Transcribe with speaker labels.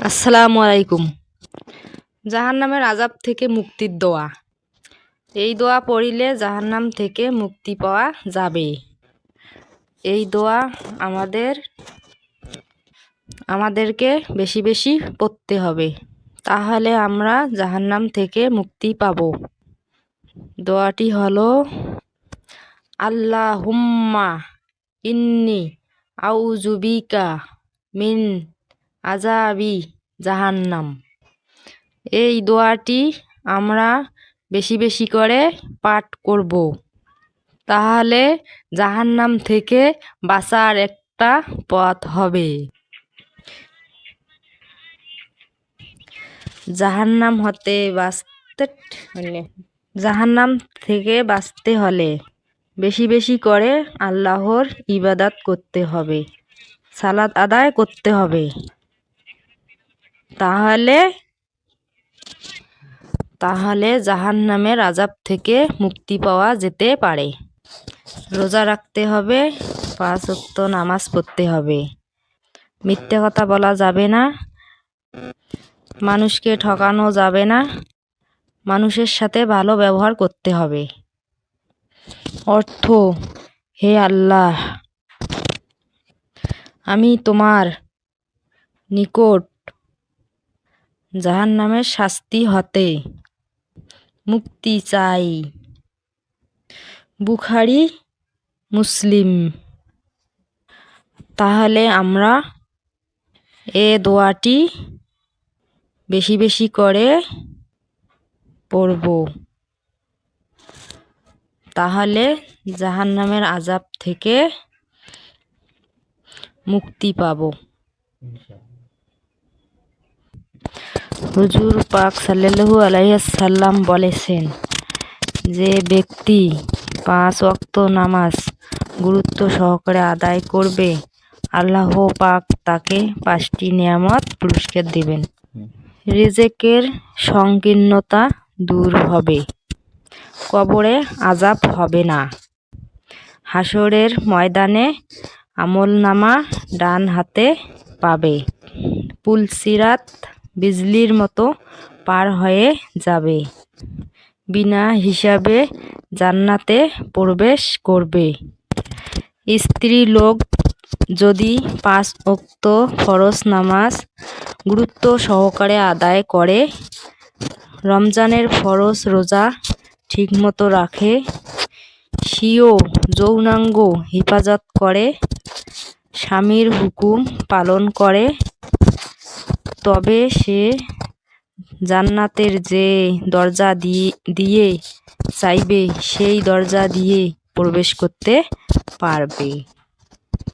Speaker 1: আসসালামু আলাইকুম। জাহান্নামের আজাব থেকে মুক্তির দোয়া। এই দোয়া পড়িলে জাহান্নাম থেকে মুক্তি পাওয়া যাবে। এই দোয়া আমাদের, আমাদেরকে বেশি বেশি পড়তে হবে। তাহলে আমরা জাহান্নাম থেকে মুক্তি পাব। দোয়াটি হলো, আল্লাহুম্মা ইন্নি আউজুবিকা মিন আজাবি জাহান্নাম। এই দোয়াটি আমরা বেশি বেশি করে পাঠ করব। তাহলে জাহান্নাম থেকে বাঁচার একটা পথ হবে। জাহান্নাম হতে বাঁচতে জাহান্নাম থেকে বাঁচতে হলে বেশি বেশি করে আল্লাহর ইবাদাত করতে হবে সালাদ আদায় করতে হবে। তাহলে তাহলে জাহান্নামের আজাব থেকে মুক্তি পাওয়া যেতে পারে। রোজা রাখতে হবে, পাঁচ ওয়াক্ত নামাজ পড়তে হবে। মিথ্যে কথা বলা যাবে না, মানুষকে ঠকানো যাবে না, মানুষের সাথে ভালো ব্যবহার করতে হবে। অর্থ, হে আল্লাহ, আমি তোমার নিকট জাহান্নামের শাস্তি হতে। মুক্তি চাই। বুখারি, মুসলিম। তাহলে আমরা এ দোয়াটি বেশি বেশি করে পড়ব। তাহলে জাহান্নামের আজাব থেকে মুক্তি পাব। হুজুর পাক সাল্লাল্লাহু আলাইসাল্লাম বলেছেন যে ব্যক্তি পাঁচ ওয়াক্ত নামাজ গুরুত্ব সহকারে আদায় করবে, আল্লাহ পাক তাকে পাঁচটি নিয়ামত পুরস্কার দেবেন। রিজেকের সংকীর্ণতা দূর হবে, কবরে আজাব হবে না। হাসরের ময়দানে আমলনামা ডান হাতে পাবে। পুলসিরাত বিজলির মতো পার হয়ে যাবে। বিনা হিসাবে জান্নাতে প্রবেশ করবে। স্ত্রী লোক যদি পাঁচ উক্ত ফরজ নামাজ গুরুত্ব সহকারে আদায় করে, রমজানের ফরজ রোজা ঠিকমতো রাখে, স্বীয় যৌনাঙ্গ হেফাজত করে, স্বামীর হুকুম পালন করে তবে সে জান্নাতের যে দরজা দিয়ে চাইবে সেই দরজা দিয়ে প্রবেশ করতে পারবে।